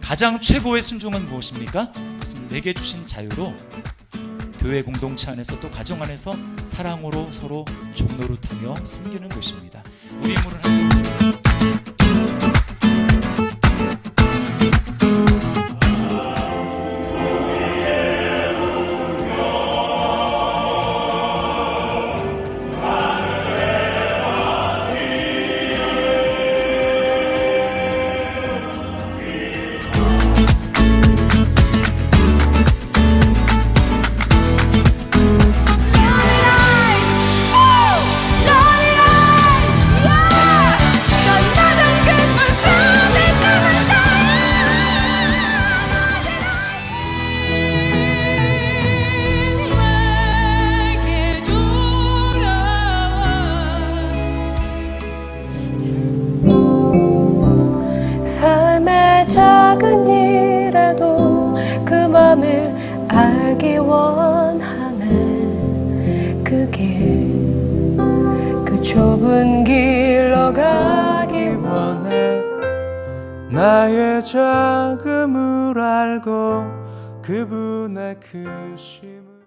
가장 최고의 순종은 무엇입니까? 그것은 내게 주신 자유로 교회 공동체 안에서 또 가정 안에서 사랑으로 서로 종노릇하며 섬기는 것입니다. 우리 한 맘을 알기 원하네. 그 길 그 좁은 길로 가기 원해. 나의 자금을 알고 그분의 크심을